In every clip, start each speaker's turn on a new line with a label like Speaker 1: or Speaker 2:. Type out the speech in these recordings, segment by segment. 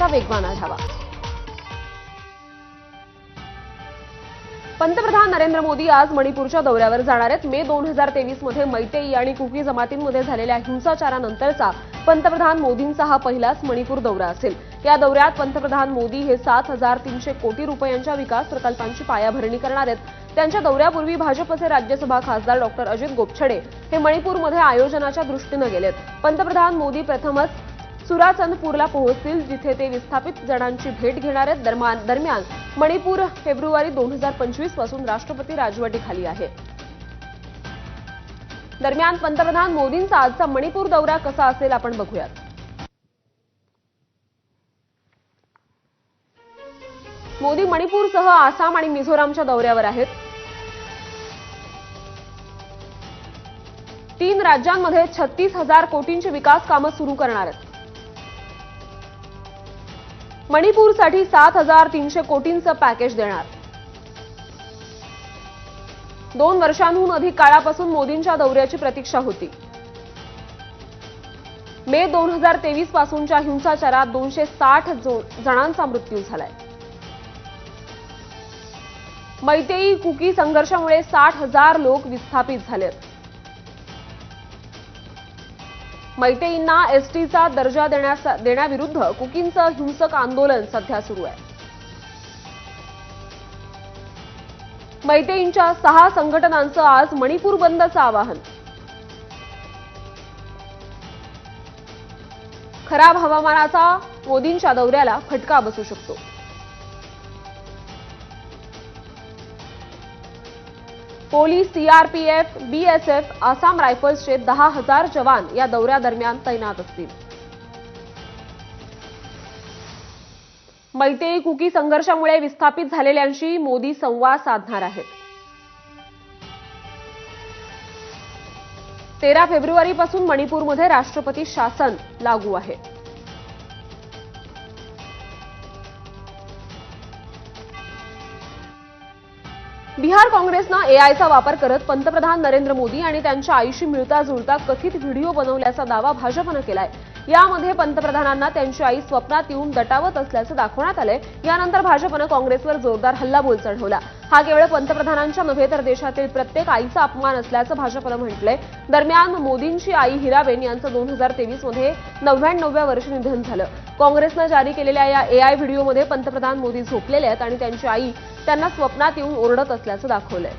Speaker 1: आमचा वेगवान आढावा पंतप्रधान नरेंद्र मोदी आज मणिपूरच्या दौऱ्यावर जाणार आहेत. मे दोन हजार तेवीसमध्ये मैतेई आणि कुकी जमातींमध्ये झालेल्या हिंसाचारानंतरचा पंतप्रधान मोदींचा हा पहिलाच मणिपूर दौरा असेल. या दौऱ्यात पंतप्रधान मोदी हे सात हजार तीनशे कोटी रुपयांच्या विकास प्रकल्पांची पायाभरणी करणार आहेत. त्यांच्या दौऱ्यापूर्वी भाजपचे राज्यसभा खासदार डॉक्टर अजित गोपछडे हे मणिपूरमध्ये आयोजनाच्या दृष्टीनं गेलेत. पंतप्रधान मोदी प्रथमच सुराचंदपूरला पोहोचतील जिथे ते विस्थापित जणांची भेट घेणार आहेत. दरम्यान दरम्यान मणिपूर फेब्रुवारी दोन हजार पंचवीसपासून राष्ट्रपती राजवटीखाली आहे. दरम्यान पंतप्रधान मोदींचा आजचा मणिपूर दौरा कसा असेल आपण बघूयात. मोदी मणिपूरसह आसाम आणि मिझोरामच्या दौऱ्यावर आहेत. तीन राज्यांमध्ये छत्तीस हजार कोटींची विकास कामं सुरू करणार आहेत. मणिपूरसाठी सात हजार तीनशे कोटींचं पॅकेज देणार. दोन वर्षांहून अधिक काळापासून मोदींच्या दौऱ्याची प्रतीक्षा होती. मे दोन हजार तेवीस पासूनच्या हिंसाचारात दोनशे साठ जणांचा मृत्यू झालाय. मैतेई कुकी संघर्षामुळे साठ हजार लोक विस्थापित झालेत. मैतेईंना एसटीचा दर्जा देण्यास देण्याविरुद्ध कुकींचं हिंसक आंदोलन सध्या सुरू आहे. मैतेईंच्या सहा संघटनांचं आज मणिपूर बंदचं आवाहन. खराब हवामानाचा मोदींच्या दौऱ्याला फटका बसू शकतो. पोलीस सीआरपीएफ बीएसएफ आसाम रायफल्सचे दहा हजार जवान या दौऱ्यादरम्यान तैनात असतील. मैतेई कुकी संघर्षामुळे विस्थापित झालेल्यांशी मोदी संवाद साधणार आहेत. तेरा फेब्रुवारीपासून मणिपूरमध्ये राष्ट्रपती शासन लागू आहे. बिहार काँग्रेसनं एआयचा वापर करत पंतप्रधान नरेंद्र मोदी आणि त्यांच्या आईशी मिळता जुळता कथित व्हिडिओ बनवल्याचा दावा भाजपनं केलाय. यामध्ये पंतप्रधानांना त्यांची आई स्वप्नात येऊन दटावत असल्याचं दाखवण्यात आलंय. यानंतर भाजपनं काँग्रेसवर जोरदार हल्लाबोल चढवला हा केवळ पंतप्रधानांच्या नव्हे तर देशातील प्रत्येक आईचा अपमान असल्याचं भाजपनं म्हटलंय. दरम्यान मोदींची आई हिराबेन यांचं दोन हजार तेवीसमध्ये नव्याण्णव्या वर्षी निधन झालं. काँग्रेसनं जारी केलेल्या या एआय व्हिडिओमध्ये पंतप्रधान मोदी झोपलेले आहेत आणि त्यांची आई त्यांना स्वप्नात येऊन ओरडत असल्याचं दाखवलंय.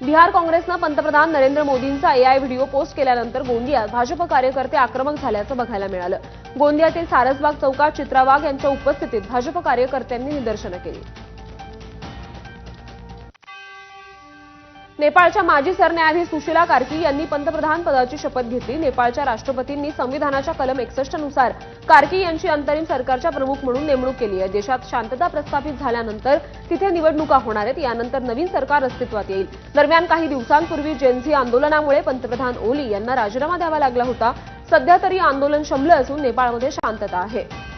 Speaker 1: बिहार काँग्रेसनं पंतप्रधान नरेंद्र मोदींचा एआय व्हिडिओ पोस्ट केल्यानंतर गोंदियात भाजप कार्यकर्ते आक्रमक झाल्याचं बघायला मिळालं. गोंदियातील सारसबाग चौकात चित्रा वाघ यांच्या उपस्थितीत भाजप कार्यकर्त्यांनी निदर्शनं केली. नेपाळच्या माजी सरन्यायाधीश सुशीला कार्की यांनी पंतप्रधान पदाची शपथ घेतली. नेपाळच्या राष्ट्रपतींनी संविधानाच्या कलम एकसष्टनुसार कार्की यांची अंतरिम सरकारच्या प्रमुख म्हणून नेमणूक केली आहे. देशात शांतता प्रस्थापित झाल्यानंतर तिथे निवडणुका होणार आहेत. यानंतर नवीन सरकार अस्तित्वात येईल. दरम्यान काही दिवसांपूर्वी जेनझी आंदोलनामुळे पंतप्रधान ओली यांना राजीनामा द्यावा लागला होता. सध्या तरी आंदोलन शमलं असून नेपाळमध्ये शांतता आहे.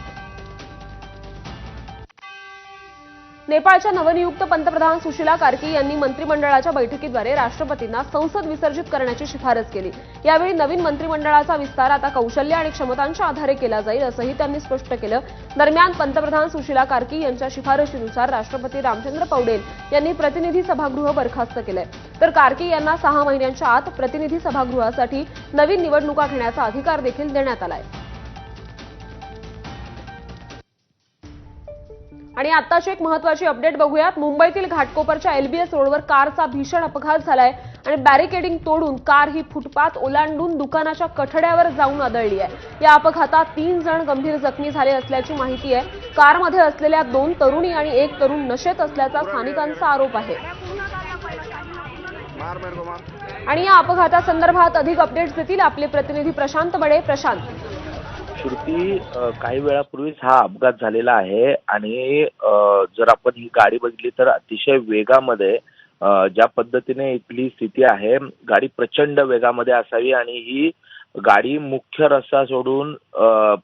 Speaker 1: नेपाळच्या नवनियुक्त पंतप्रधान सुशीला कार्की यांनी मंत्रिमंडळाच्या बैठकीद्वारे राष्ट्रपतींना संसद विसर्जित करण्याची शिफारस केली. यावेळी नवीन मंत्रिमंडळाचा विस्तार आता कौशल्य आणि क्षमतांच्या आधारे केला जाईल असंही त्यांनी स्पष्ट केलं. दरम्यान पंतप्रधान सुशीला कार्की यांच्या शिफारशीनुसार राष्ट्रपती रामचंद्र पौडेल यांनी प्रतिनिधी सभागृह बरखास्त केलंय. तर कार्की यांना सहा महिन्यांच्या आत प्रतिनिधी सभागृहासाठी नवीन निवडणुका घेण्याचा अधिकार देखील देण्यात आलाय. आणि आताची एक महत्वाची अपडेट बघूयात. मुंबईतील घाटकोपरच्या एलबीएस रोडवर कारचा भीषण अपघात झालाय आणि बॅरिकेडिंग तोडून कार ही फुटपाथ ओलांडून दुकानाच्या कठड्यावर जाऊन आदळली आहे. या अपघातात तीन जण गंभीर जखमी झाले असल्याची माहिती आहे. कारमध्ये असलेल्या दोन तरुणी आणि एक तरुण नशेत असल्याचा स्थानिकांचा आरोप आहे. आणि या अपघातासंदर्भात अधिक अपडेट्स देतील आपले प्रतिनिधी प्रशांत बडे. प्रशांत.
Speaker 2: श्रुती काही वेळापूर्वीच हा अपघात झालेला आहे आणि जर आपण ही गाडी बघितली तर अतिशय वेगामध्ये ज्या पद्धतीने इथली स्थिती आहे गाडी प्रचंड वेगामध्ये असावी आणि ही गाडी मुख्य रस्ता सोडून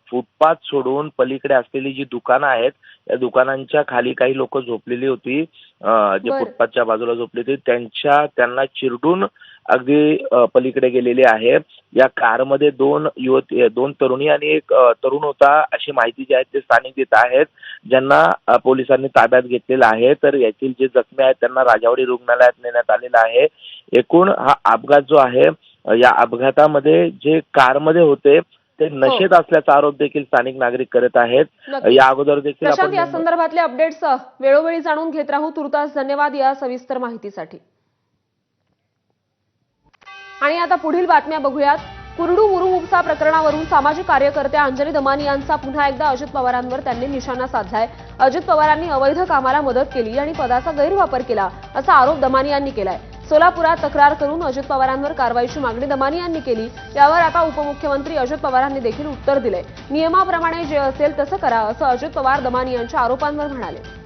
Speaker 2: फुटपाथ सोडून पलीकडे असलेली जी दुकानं आहेत या दुकानांच्या खाली काही लोक झोपलेली होती जे. फुटपाथच्या बाजूला झोपली होती त्यांच्या त्यांना चिरडून अगदी पलीकडे गेलेली आहे. या कारमध्ये दोन युवती दोन तरुणी आणि एक तरुण होता अशी माहिती जी आहे ते स्थानिक देत आहेत. ज्यांना पोलिसांनी ताब्यात घेतलेलं आहे. तर यातील जे जखमी आहेत त्यांना राजावाडी रुग्णालयात नेण्यात आलेलं आहे. एकूण हा अपघात जो आहे या अपघातामध्ये जे कारमध्ये होते ते नशेत असल्याचा आरोप देखील स्थानिक नागरिक करत आहेत. या अगोदर देखील
Speaker 1: प्रशांत या
Speaker 2: आपण
Speaker 1: संदर्भातले अपडेट्स वेळोवेळी जाणून घेत राहू. तुर्तास धन्यवाद या सविस्तर माहितीसाठी. आणि आता पुढील बातम्या बघूयात. कुरडू मुरुम उपसा प्रकरणावरून सामाजिक कार्यकर्त्या अंजली दमानी यांचा पुन्हा एकदा अजित पवारांवर त्यांनी निशाणा साधलाय. अजित पवारांनी अवैध कामाला मदत केली आणि पदाचा गैरवापर केला असा आरोप दमानी यांनी केलाय. सोलापुरात तक्रार करून अजित पवारांवर कारवाईची मागणी दमानी यांनी केली. यावर आता उपमुख्यमंत्री अजित पवारांनी देखील उत्तर दिले नियमाप्रमाणे जे असेल तसं करा असं अजित पवार दमानी यांच्या आरोपांवर म्हणाले.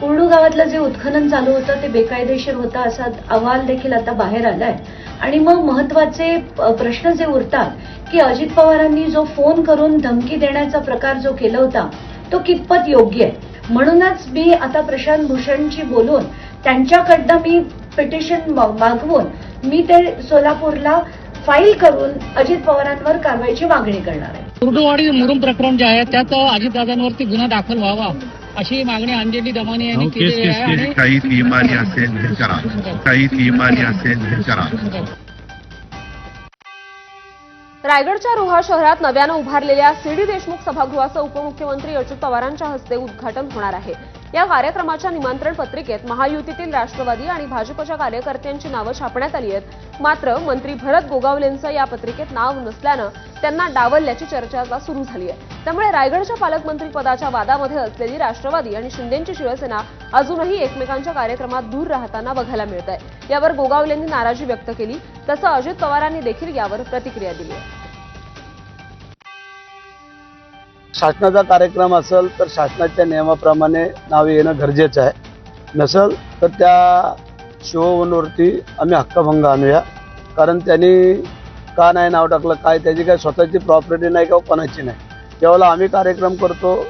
Speaker 3: कुर्डू गावातलं जे उत्खनन चालू होतं ते बेकायदेशीर होतं असा अहवाल देखील आता बाहेर आलाय. आणि मग महत्त्वाचे प्रश्न जे उरतात की अजित पवारांनी जो फोन करून धमकी देण्याचा प्रकार जो केला होता तो कितपत योग्य आहे? म्हणूनच मी आता प्रशांत भूषणशी बोलून त्यांच्याकडनं मी पिटिशन मागवून मी ते सोलापूरला फाईल करून अजित पवारांवर कारवाईची मागणी करणार आहे.
Speaker 4: कुर्डूवाडी मुरुम प्रकरण जे आहे त्यात अजितदादांवरती गुन्हा दाखल व्हावा. अशी मागणी अंजली दमानी यांनी
Speaker 5: अहो, केस
Speaker 4: केलेली
Speaker 5: केस.
Speaker 4: आहे
Speaker 5: काही नियमानी असेल हे करा काही नियमानी असेल हे करा
Speaker 1: रायगडच्या रोहा शहरात नव्यानं उभारलेल्या सीडी देशमुख सभागृहाचं उपमुख्यमंत्री अजित पवारांच्या हस्ते उद्घाटन होणार आहे. या कार्यक्रमाच्या निमंत्रण पत्रिकेत महायुतीतील राष्ट्रवादी आणि भाजपच्या कार्यकर्त्यांची नावं छापण्यात आली आहेत. मात्र मंत्री भरत गोगावलेंचं या पत्रिकेत नाव नसल्यानं त्यांना डावलल्याची चर्चा सुरू झाली आहे. त्यामुळे रायगडच्या पालकमंत्री पदाच्या वादामध्ये असलेली राष्ट्रवादी आणि शिंदेची शिवसेना अजूनही एकमेकांच्या कार्यक्रमात दूर राहताना बघायला मिळत आहे यावर गोगावलेंनी नाराजी व्यक्त केली. तसं अजित पवारांनी देखील यावर प्रतिक्रिया दिली आहे.
Speaker 6: शासनाचा कार्यक्रम असेल तर शासनाच्या नियमाप्रमाणे नाव येणं गरजेचं आहे. नसेल तर त्या शिवभूमीवरती आम्ही हक्कभंग आणूया. कारण त्यांनी का नाही नाव टाकलं काय त्याची काय स्वतःची प्रॉपर्टी नाही किंवा कोणाची नाही. ज्यावेळेला आम्ही कार्यक्रम करतो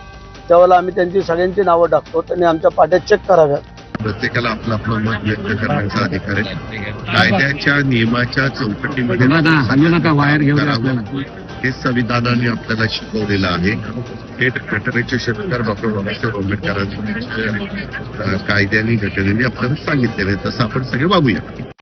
Speaker 6: त्यावेळेला आम्ही त्यांची सगळ्यांची नावं टाकतो त्यांनी आमच्या पाट्या चेक कराव्यात.
Speaker 5: प्रत्येकाला आपलं आपलं मत व्यक्त करण्याचा अधिकार आहे. कायद्याच्या नियमाच्या चौकटीमध्ये
Speaker 4: हल्ली नका. हेच
Speaker 5: हे संविधानाने आपल्याला शिकवलेलं आहे. हे घटनेचे शेतकर डॉक्टर बाबासाहेब आंबेडकरांनी कायद्याने घटनेने आपल्याला सांगितलेलं आहे. तसं आपण सगळे वागूया.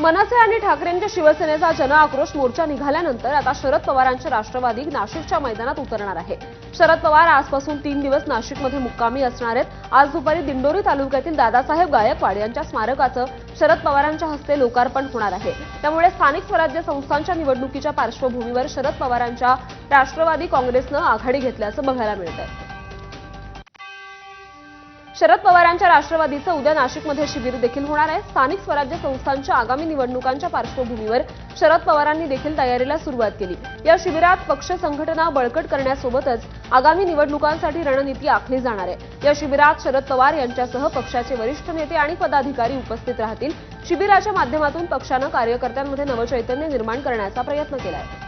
Speaker 1: मनसे आणि ठाकरेंच्या शिवसेनेचा जनआक्रोश मोर्चा निघाल्यानंतर आता शरद पवारांचे राष्ट्रवादी नाशिकच्या मैदानात उतरणार आहे. शरद पवार आजपासून तीन दिवस नाशिकमध्ये मुक्कामी असणार आहेत. आज दुपारी दिंडोरी तालुक्यातील दादासाहेब गायकवाड यांच्या स्मारकाचं शरद पवारांच्या हस्ते लोकार्पण होणार आहे. त्यामुळे स्थानिक स्वराज्य संस्थांच्या निवडणुकीच्या पार्श्वभूमीवर शरद पवारांच्या राष्ट्रवादी काँग्रेसनं आघाडी घेतल्याचं बघायला मिळतं शरद पवारांच्या राष्ट्रवादीचं उद्या नाशिकमध्ये शिबिर देखील होणार आहे. स्थानिक स्वराज्य संस्थांच्या आगामी निवडणुकांच्या पार्श्वभूमीवर शरद पवारांनी देखील तयारीला सुरुवात केली. या शिबिरात पक्ष संघटना बळकट करण्यासोबतच आगामी निवडणुकांसाठी रणनीती आखली जाणार आहे. या शिबिरात शरद पवार यांच्यासह पक्षाचे वरिष्ठ नेते आणि पदाधिकारी उपस्थित राहतील. शिबिराच्या माध्यमातून पक्षानं कार्यकर्त्यांमध्ये नवचैतन्य निर्माण करण्याचा प्रयत्न केला आहे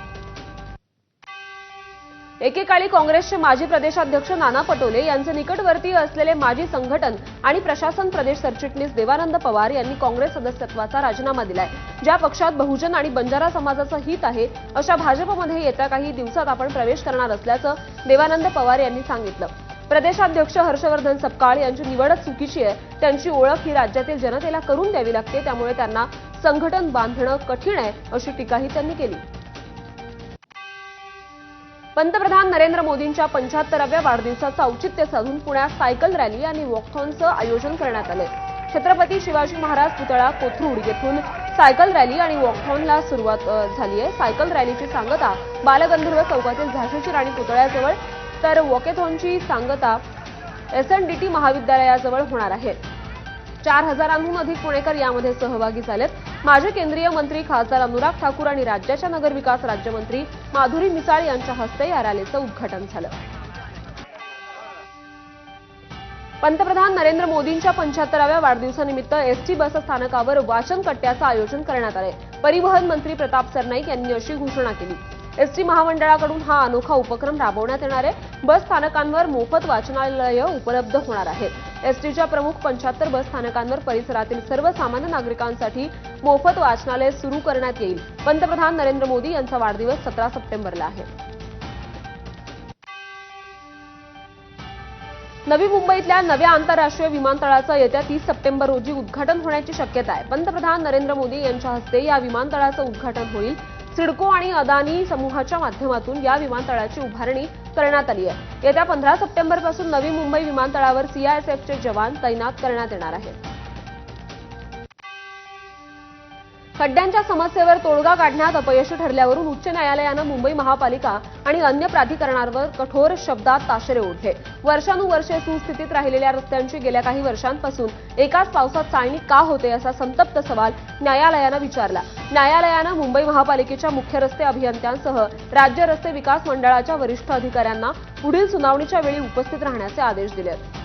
Speaker 1: एकेकाळी काँग्रेसचे माजी प्रदेशाध्यक्ष नाना पटोले यांचे निकटवर्तीय असलेले माजी संघटन आणि प्रशासन प्रदेश सरचिटणीस देवानंद पवार यांनी काँग्रेस सदस्यत्वाचा राजीनामा दिलाय. ज्या पक्षात बहुजन आणि बंजारा समाजाचं हित आहे अशा भाजपमध्ये येत्या काही दिवसात आपण प्रवेश करणार असल्याचं देवानंद पवार यांनी सांगितलं. प्रदेशाध्यक्ष हर्षवर्धन सपकाळ यांची निवडच चुकीची आहे. त्यांची ओळख ही राज्यातील जनतेला करून द्यावी लागते त्यामुळे त्यांना संघटन बांधणं कठीण आहे अशी टीकाही त्यांनी केली. पंतप्रधान नरेंद्र मोदींच्या पंच्याहत्तराव्या वाढदिवसाचं औचित्य साधून पुण्यात सायकल रॅली आणि वॉकथॉनचं आयोजन करण्यात आलं. छत्रपती शिवाजी महाराज पुतळा कोथरूड येथून सायकल रॅली आणि वॉकथॉनला सुरुवात झाली आहे. सायकल रॅलीची सांगता बालगंधर्व चौकातील झाशीची राणी पुतळ्याजवळ तर वॉकेथॉनची सांगता एसएनडीटी महाविद्यालयाजवळ होणार आहे. चार हजारांहून अधिक पुणेकर यामध्ये सहभागी झालेत. माजी केंद्रीय मंत्री खासदार अनुराग ठाकूर आणि राज्याच्या नगरविकास राज्यमंत्री माधुरी मिसाळ यांच्या हस्ते या रॅलीचं उद्घाटन झालं. पंतप्रधान नरेंद्र मोदींच्या पंच्याहत्तराव्या वाढदिवसानिमित्त एसटी बस स्थानकावर वाचन कट्ट्याचं आयोजन करण्यात आलंय. परिवहन मंत्री प्रताप सरनाईक यांनी अशी घोषणा केली. एसटी महामंडळाकडून हा अनोखा उपक्रम राबवण्यात येणार आहे. बस स्थानकांवर मोफत वाचनालयं उपलब्ध होणार आहेत. एसटीच्या प्रमुख पंच्याहत्तर बस स्थानकांवर परिसरातील सर्व सामान्य नागरिकांसाठी मोफत वाचनालय सुरू करण्यात येईल. पंतप्रधान नरेंद्र मोदी यांचा वाढदिवस सतरा सप्टेंबरला आहे. नवी मुंबईतल्या नव्या आंतरराष्ट्रीय विमानतळाचं येत्या तीस सप्टेंबर रोजी उद्घाटन होण्याची शक्यता आहे. पंतप्रधान नरेंद्र मोदी यांच्या हस्ते या विमानतळाचं उद्घाटन होईल. सिडको आणि अदानी समूहाच्या माध्यमातून या विमानतळाची उभारणी करण्यात आली आहे. येत्या पंधरा सप्टेंबरपासून नवी मुंबई विमानतळावर सीआयएसएफचे जवान तैनात करण्यात येणार आहेत. खड्ड्यांच्या समस्येवर तोडगा काढण्यात अपयशी ठरल्यावरून उच्च न्यायालयानं मुंबई महापालिका आणि अन्य प्राधिकरणांवर कठोर शब्दात ताशेरे ओढले. वर्षानुवर्षे सुस्थितीत राहिलेल्या रस्त्यांची गेल्या काही वर्षांपासून एकाच पावसात चाळणी का होते असा संतप्त सवाल न्यायालयानं विचारला. न्यायालयानं मुंबई महापालिकेच्या मुख्य रस्ते अभियंत्यांसह राज्य रस्ते विकास मंडळाच्या वरिष्ठ अधिकाऱ्यांना पुढील सुनावणीच्या वेळी उपस्थित राहण्याचे आदेश दिले.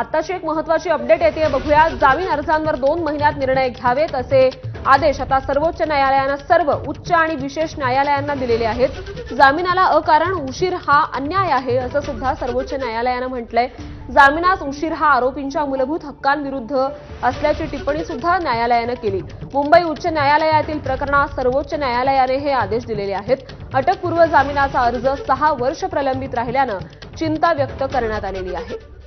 Speaker 1: आताची एक महत्वाची अपडेट येते. बघूया जामीन अर्जांवर दोन महिन्यात निर्णय घ्यावेत असे आदेश आता सर्वोच्च न्यायालयानं सर्व उच्च आणि विशेष न्यायालयांना दिलेले आहेत. जामिनाला अकारण उशीर हा अन्याय आहे असं सुद्धा सर्वोच्च न्यायालयानं म्हटलंय. जामिनास उशीर हा आरोपींच्या मूलभूत हक्कांविरुद्ध असल्याची टिप्पणी सुद्धा न्यायालयानं केली. मुंबई उच्च न्यायालयातील प्रकरणात सर्वोच्च न्यायालयाने हे आदेश दिलेले आहेत. अटकपूर्व जामिनाचा अर्ज सहा वर्ष प्रलंबित राहिल्यानं चिंता व्यक्त करण्यात आलेली आहे.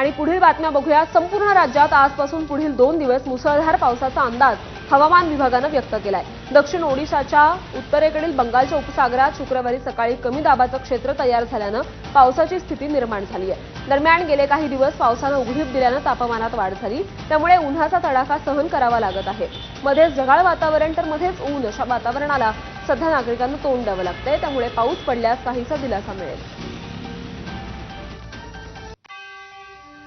Speaker 1: आणि पुढील बातम्या बघूया. संपूर्ण राज्यात आजपासून पुढील दोन दिवस मुसळधार पावसाचा अंदाज हवामान विभागानं व्यक्त केलाय. दक्षिण ओडिशाच्या उत्तरेकडील बंगालच्या उपसागरात शुक्रवारी सकाळी कमी दाबाचं क्षेत्र तयार झाल्यानं पावसाची स्थिती निर्माण झाली आहे दरम्यान गेले काही दिवस पावसानं उघडीप दिल्यानं तापमानात वाढ झाली. त्यामुळे उन्हाचा तडाखा सहन करावा लागत आहे. मध्येच ढगाळ वातावरण तर मध्येच ऊन अशा वातावरणाला सध्या नागरिकांना तोंड द्यावं लागतंय. त्यामुळे पाऊस पडल्यास काहीसा दिलासा मिळेल.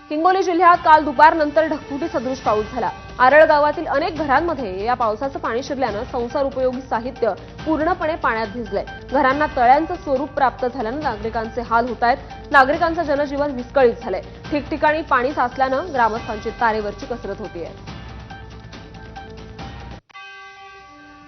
Speaker 1: हिंगोली जिल्ह्यात काल दुपारनंतर ढगफुटी सदृश पाऊस झाला. आरळ गावातील अनेक घरांमध्ये या पावसाचं पाणी शिरल्यानं संसार उपयोगी साहित्य पूर्णपणे पाण्यात भिजलंय. घरांना तळ्यांचं स्वरूप प्राप्त झाल्यानं नागरिकांचे हाल होत आहेत नागरिकांचं जनजीवन विस्कळीत झालंय. ठिकठिकाणी पाणी साचल्यानं ग्रामस्थांची तारेवरची कसरत होतीये.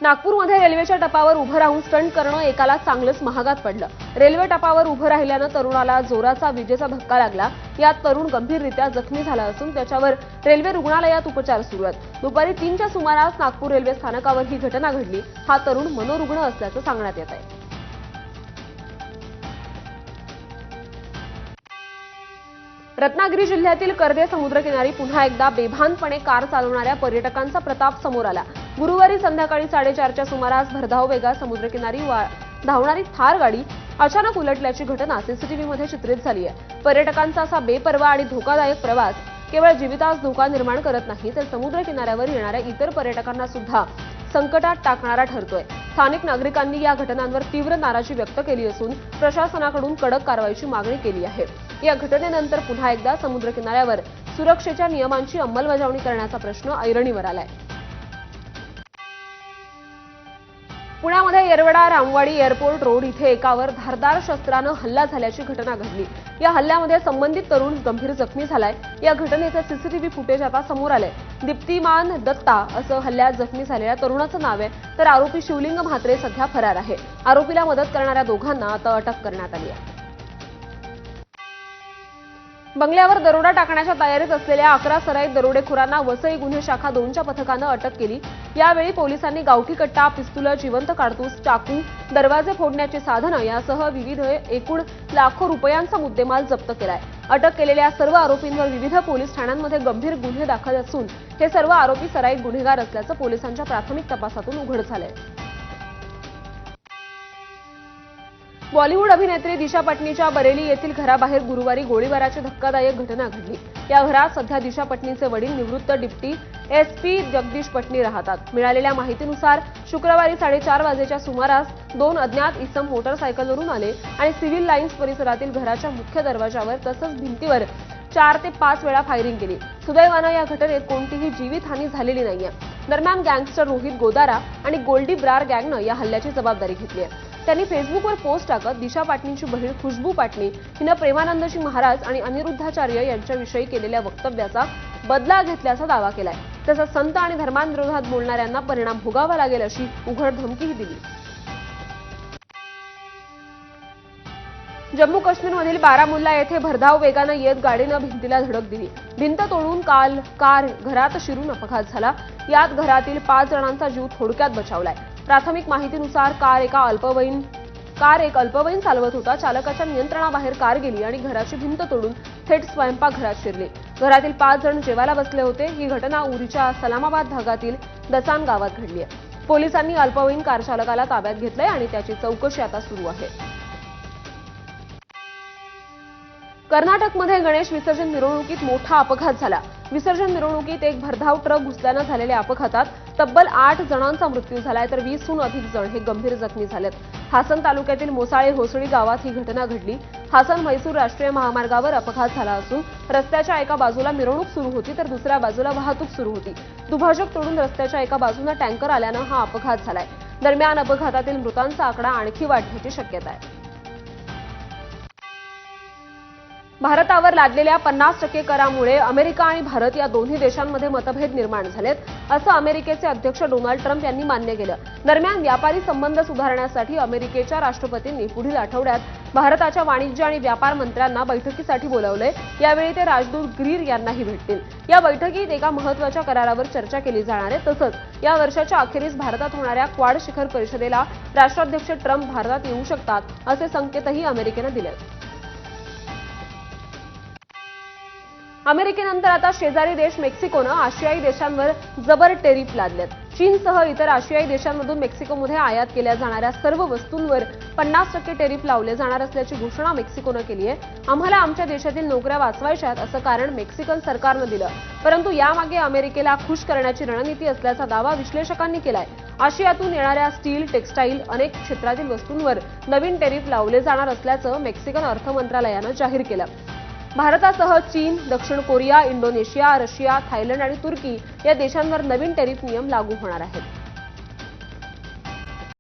Speaker 1: नागपूरमध्ये रेल्वेच्या टपावर उभं राहून स्टंट करणं एकाला चांगलंच महागात पडलं. रेल्वे टपावर उभं राहिल्यानं तरुणाला जोराचा विजेचा धक्का लागला. यात तरुण गंभीररित्या जखमी झाला असून त्याच्यावर रेल्वे रुग्णालयात उपचार सुरू आहेत. दुपारी तीनच्या सुमारास नागपूर रेल्वे स्थानकावर ही घटना घडली. हा तरुण मनोरुग्ण असल्याचं सांगण्यात येत आहे. रत्नागिरी जिल्ह्यातील कर्दे समुद्रकिनारी पुन्हा एकदा बेभानपणे कार चालवणाऱ्या पर्यटकांचा प्रताप समोर आला. गुरुवारी संध्याकाळी साडेचारच्या सुमारास भरधाव वेगात समुद्रकिनारी वा- धावणारी थार गाडी अचानक उलटल्याची घटना सीसीटीव्हीमध्ये चित्रित झाली आहे. पर्यटकांचा असा बेपर्वा आणि धोकादायक प्रवास केवळ जीवितास धोका निर्माण करत नाही तर समुद्र किनाऱ्यावर येणाऱ्या इतर पर्यटकांना सुद्धा संकटात टाकणारा ठरतोय. स्थानिक नागरिकांनी या घटनांवर तीव्र नाराजी व्यक्त केली असून प्रशासनाकडून कडक कारवाईची मागणी केली आहे. या घटनेनंतर पुन्हा एकदा समुद्र किनाऱ्यावर सुरक्षेच्या नियमांची अंमलबजावणी करण्याचा प्रश्न ऐरणीवर आलाय. पुण्यामध्ये येरवडा रामवाडी एअरपोर्ट रोड इथे एकावर धारदार शस्त्रानं हल्ला झाल्याची घटना घडली. या हल्ल्यामध्ये संबंधित तरुण गंभीर जखमी झालाय. या घटनेचं सीसीटीव्ही फुटेज आता समोर आलंय. दीप्तिमान दत्ता असं हल्ल्यात जखमी झालेल्या तरुणाचं नाव आहे तर आरोपी शिवलिंग म्हात्रे सध्या फरार आहे. आरोपीला मदत करणाऱ्या दोघांना आता अटक करण्यात आली आहे. बंगल्यावर दरोडा टाकण्याच्या तयारीत असलेल्या अकरा सराईत दरोडेखोरांना वसई गुन्हे शाखा दोनच्या पथकानं अटक केली. यावेळी पोलिसांनी गावठी कट्टा पिस्तुलं जिवंत काडतूस चाकू दरवाजे फोडण्याची साधनं यासह विविध एकूण लाखो रुपयांचा मुद्देमाल जप्त केलाय. अटक केलेल्या सर्व आरोपींवर विविध पोलीस ठाण्यांमध्ये गंभीर गुन्हे दाखल असून हे सर्व आरोपी सराईत गुन्हेगार असल्याचं पोलिसांच्या प्राथमिक तपासातून उघड झालंय. बॉलिवूड अभिनेत्री दिशा पटनीच्या बरेली येथील घराबाहेर गुरुवारी गोळीबाराची धक्कादायक घटना घडली. या घरात सध्या दिशा पटनीचे वडील निवृत्त deputy S P Jagdish Patani राहतात. मिळालेल्या माहितीनुसार शुक्रवारी साडेचार वाजेच्या सुमारास दोन अज्ञात इसम मोटरसायकलवरून आले आणि सिव्हिल लाईन्स परिसरातील घराच्या मुख्य दरवाजावर तसंच भिंतीवर चार ते पाच वेळा फायरिंग केली. सुदैवानं या घटनेत कोणतीही जीवितहानी झालेली नाहीये. दरम्यान गँगस्टर रोहित गोदारा आणि गोल्डी ब्रार गँगनं या हल्ल्याची जबाबदारी घेतली आहे. त्यांनी फेसबुकवर पोस्ट टाकत दिशा पाटणींची बहीण खुशबू पाटणी हिनं प्रेमानंदजी महाराज आणि अनिरुद्धाचार्य यांच्याविषयी केलेल्या वक्तव्याचा बदला घेतल्याचा दावा केलाय. तसंच संत आणि धर्मांविरोधात बोलणाऱ्यांना परिणाम भोगावा लागेल अशी उघड धमकीही दिली. जम्मू काश्मीरमधील बारामुल्ला येथे भरधाव वेगानं येत गाडीनं भिंतीला धडक दिली. भिंत तोडून काल कार घरात शिरून अपघात झाला. यात घरातील पाच जणांचा जीव थोडक्यात बचावलाय. प्राथमिक माहितीनुसार कार एका अल्पवयीन कार एक अल्पवयीन चालवत होता. चालकाच्या नियंत्रणाबाहेर कार गेली आणि घराची भिंत तोडून थेट स्वयंपाकघरात शिरली. घरातील पाच जण जेवायला बसले होते. ही घटना उरीच्या सलामाबाद भागातील दसान गावात घडली आहे. पोलिसांनी अल्पवयीन कार चालकाला ताब्यात घेतलंय आणि त्याची चौकशी आता सुरू आहे. कर्नाटकमध्ये गणेश विसर्जन मिरवणुकीत मोठा अपघात झाला. विसर्जन मिरवणुकीत एक भरधाव ट्रक घुसल्यानं झालेल्या अपघातात तब्बल आठ जणांचा मृत्यू झालाय तर वीसहून अधिक जण हे गंभीर जखमी झालेत. हासन तालुक्यातील मोसाळे होसळी गावात ही घटना घडली. हासन म्हैसूर राष्ट्रीय महामार्गावर अपघात झाला असून रस्त्याच्या एका बाजूला मिरवणूक सुरू होती तर दुसऱ्या बाजूला वाहतूक सुरू होती. दुभाजक तोडून रस्त्याच्या एका बाजूनं टँकर आल्यानं हा अपघात झालाय. दरम्यान अपघातातील मृतांचा आकडा आणखी वाढण्याची शक्यता आहे. भारतावर लादलेल्या पन्नास टक्के करामुळे अमेरिका आणि भारत या दोन्ही देशांमध्ये मतभेद निर्माण झालेत असं अमेरिकेचे अध्यक्ष डोनाल्ड ट्रम्प यांनी मान्य केलं. दरम्यान व्यापारी संबंध सुधारण्यासाठी अमेरिकेच्या राष्ट्रपतींनी पुढील आठवड्यात भारताच्या वाणिज्य आणि व्यापार मंत्र्यांना बैठकीसाठी बोलावलंय. यावेळी ते राजदूत ग्रीर यांनाही भेटतील. या बैठकीत एका महत्त्वाच्या करारावर चर्चा केली जाणार आहे. तसंच या वर्षाच्या अखेरीस भारतात होणाऱ्या क्वाड शिखर परिषदेला राष्ट्राध्यक्ष ट्रम्प भारतात येऊ शकतात असे संकेतही अमेरिकेनं दिले अमेरिकेनंतर आता शेजारी देश मेक्सिकोनं आशियाई देशांवर जबर टेरिफ लादलेत. चीनसह इतर आशियाई देशांमधून मेक्सिकोमध्ये आयात केल्या जाणाऱ्या सर्व वस्तूंवर पन्नास टक्के टेरिफ लावले जाणार असल्याची घोषणा मेक्सिकोनं केली आहे आम्हाला आमच्या देशातील नोकऱ्या वाचवायच्यात असं कारण मेक्सिकन सरकारनं दिलं. परंतु यामागे अमेरिकेला खुश करण्याची रणनीती असल्याचा दावा विश्लेषकांनी केलाय. आशियातून येणाऱ्या स्टील टेक्स्टाईल अनेक क्षेत्रातील वस्तूंवर नवीन टेरिफ लावले जाणार असल्याचं मेक्सिकन अर्थ मंत्रालयानं जाहीर केलं. भारतासह चीन दक्षिण कोरिया इंडोनेशिया रशिया थायलंड आणि तुर्की या देशांवर नवीन टेरिफ नियम लागू होणार आहेत.